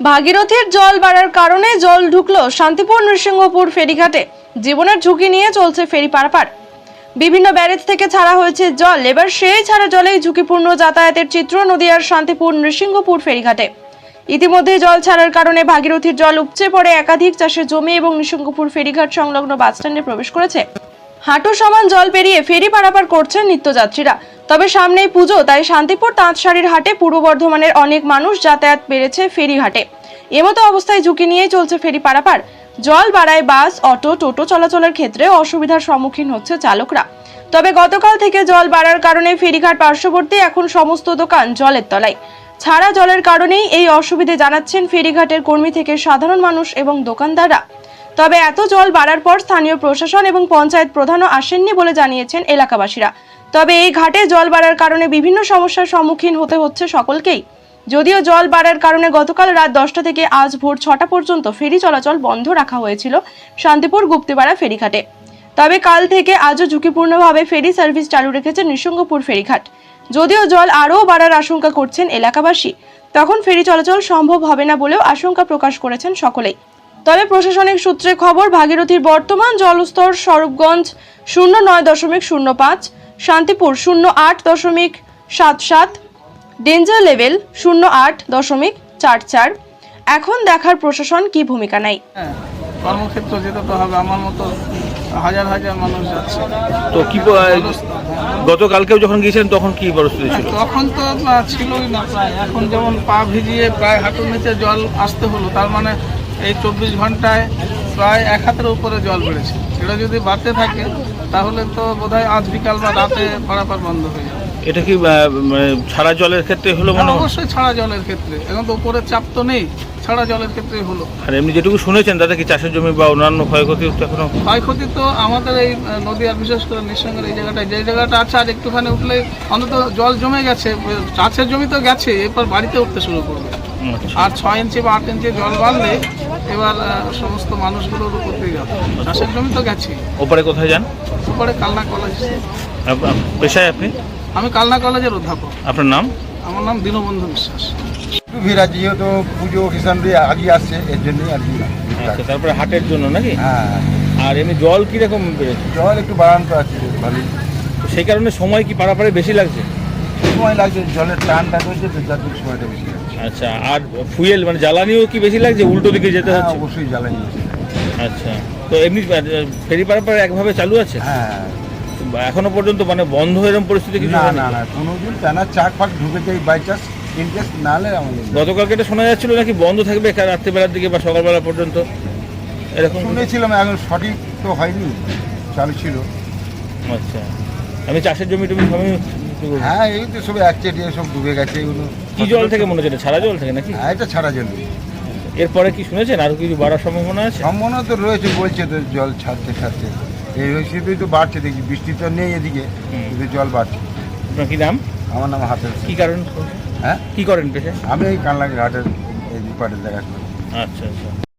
ভাগীরথীর জল বাড়ার কারণে জল ঢুকলো শান্তিপুর নৃসিংহপুর ফেরিঘাটে। জীবনের ঝুঁকি নিয়ে চলছে ফেরি পারাপার। বিভিন্ন ব্যারেজ থেকে ছাড়া হয়েছে জল। এবার সেই ছাড়া জলেই ঝুঁকিপূর্ণ যাতায়াতের চিত্র নদিয়ার শান্তিপুর নৃসিংহপুর ফেরিঘাটে। ইতিমধ্যে জল ছাড়ার কারণে ভাগীরথীর জল উপচে পড়ে একাধিক চাষের জমি এবং নৃসিংহপুর ফেরিঘাট সংলগ্ন বাসস্ট্যান্ডে প্রবেশ করেছে। হাঁটু সমান জল পেরিয়ে ফেরি পারাপার করছেন নিত্যযাত্রীরা। তবে সামনেই পুজো, তাই শান্তিপুর তাঁতশাড়ির হাটে পূর্ব বর্ধমানের অনেক মানুষ যাতায়াত বেড়েছে ফেরি ঘাটে এমতো অবস্থায় ঝুঁকি নিয়ে চলছে ফেরি পারাপার। জল বাড়ায় বাস, অটো, টোটো চলাচলের ক্ষেত্রে অসুবিধার সম্মুখীন হচ্ছে চালকরা। তবে গতকাল থেকে জল বাড়ার কারণে ফেরিঘাট পার্শ্ববর্তী এখন সমস্ত দোকান জলের তলায়। ছাড়া জলের কারণেই এই অসুবিধে জানাচ্ছেন ফেরিঘাটের কর্মী থেকে সাধারণ মানুষ এবং দোকানদাররা। তবে এত জল বাড়ার পর স্থানীয় প্রশাসন এবং পঞ্চায়েত প্রধানও আসেননি বলে জানিয়েছেন এলাকাবাসীরা। তবে এই ঘাটে জল বাড়ার কারণে বিভিন্ন সমস্যার সম্মুখীন হতে হচ্ছে সকলকেই। যদিও জল বাড়ার কারণে গতকাল রাত দশটা থেকে আজ ভোর ছটা পর্যন্ত ফেরি চলাচল বন্ধ রাখা হয়েছিল শান্তিপুর গুপ্তিপাড়া ফেরিঘাটে। তবে কাল থেকে আজও ঝুঁকিপূর্ণভাবে ফেরি সার্ভিস চালু রেখেছে নৃসিংহপুর ফেরিঘাট। যদিও জল আরও বাড়ার আশঙ্কা করছেন এলাকাবাসী, তখন ফেরি চলাচল সম্ভব হবে না বলেও আশঙ্কা প্রকাশ করেছেন সকলেই। তবে প্রশাসনিক সূত্রে খবর ভাগীরথীর বর্তমান জলস্তর স্বরূপগঞ্জ শূন্য নয় দশমিক শূন্য পাঁচ শান্তিপুর শূন্য আট দশমিক সাত সাত ডেঞ্জার লেভেল শূন্য আট দশমিক চার চার। এখন দেখার প্রশাসন কি ভূমিকা নেয়? হ্যাঁ কর্মক্ষেত্র যেতে তো হবে আমার মতো হাজার হাজার মানুষ যাচ্ছে। তো কি গতকালকেও যখন গিয়েছিলেন তখন কি পরিস্থিতি ছিল? তখন তো ছিলই না প্রায়। এখন যেমন পা ভিজিয়ে প্রায় হাঁটুর নিচে জল আসতে হলো তার মানে এই চব্বিশ ঘন্টায় প্রায় এক হাতের উপরে জল বেড়েছে। এটা যদি বাড়তে থাকে তাহলে তো বোধহয় আজ বিকাল বা রাতে পারাপার বন্ধ হয়ে যাবে। এটা কি মানে ছাড়া জলের ক্ষেত্রে হলো মনে? অবশ্যই ছাড়া জলের ক্ষেত্রে। এখন তো উপরের চাপ তো নেই ছাড়া জলের ক্ষেত্রে হলো। আর এমনি যেটুকু শুনেছেন তাতে কি চাষের জমি বা অন্যান্য ক্ষয়ক্ষতি এখনও? ক্ষয়ক্ষতি তো আমাদের এই নদী আর বিশেষ করে নিঃসঙ্গের এই জায়গাটায়। যে জায়গাটা আছে আর একটুখানি উঠলে অন্তত জল জমে গেছে চাষের জমি তো গেছে এরপর বাড়িতে উঠতে শুরু করবে। আর ছয় ইঞ্চি বা আট ইঞ্চি জল বাড়লে এবার সমস্ত মানুষগুলোর উপর দিয়ে যাবে। চাষের জমি তো গেছে। ওপারে কোথায় যান? উপরে কালনা কলেজ। পেশায় আপনি? আমি কালনা কলেজের অধ্যাপক। আপনার নাম? আমার নাম দীনবন্ধু বিশ্বাস। একটু ভিড় আছে যেহেতু পুজো কিষান দিয়ে আসছে এর জন্যই আর কি আচ্ছা তারপরে হাটের জন্য নাকি? হ্যাঁ। আর এমনি জল কীরকম বেড়েছে? জল একটু বাড়ানো আছে ভালোই। সেই কারণে সময় কি পারাপারে বেশি লাগছে? সময় লাগছে জলের টানটা করছে তো যার জন্য সময়টা বেশি লাগছে। আচ্ছা আর ফুয়েল মানে জ্বালানিও কি বেশি লাগছে? উল্টো দিকে যেতে হ্যাঁ হচ্ছে? অবশ্যই জ্বালানি বেশি লাগছে। আচ্ছা তো এমনি আহ, ফেরি পারাপার একভাবে চালু আছে? হ্যাঁ। এখনও পর্যন্ত মানে বন্ধ এরকম পরিস্থিতি কিছু না হয়নি? না না কোনোদিন টানা চাক ফাঁক ঢুকে যাই বাই চান্স ইনকেস না হলে আমাদের গতকালকে এটা শোনা যাচ্ছিল নাকি বন্ধ থাকবে কাল রাত্রিবেলার দিকে বা সকালবেলা পর্যন্ত? এরকম শুনেছিলাম এখন সঠিক তো হয়নি চালু ছিল। আচ্ছা আমি চাষের জমি টমি সবই হ্যাঁ এই তো সব এক চেটিয়ে সব ডুবে গেছে এগুলো। কি জল থেকে মনে হচ্ছে এটা? ছাড়া জল থেকে নাকি? হ্যাঁ এটা ছাড়া জল এরপরে কি শুনেছেন? আরও কিছু বাড়ার সম্ভাবনা আছে? সম্ভাবনা তো রয়েছে বলছে তো জল ছাড়তে ছাড়তে। এই হিসেবেই তো বাড়ছে দেখি বৃষ্টি তো নেই এদিকে। কিন্তু জল বাড়ছে। আপনার কি নাম? আমার নাম হাতের কি কারণ? হ্যাঁ? কি করেন পেশে? আমি এই কানলা ঘাটের এই পাটের দেখাশোনা আচ্ছা আচ্ছা।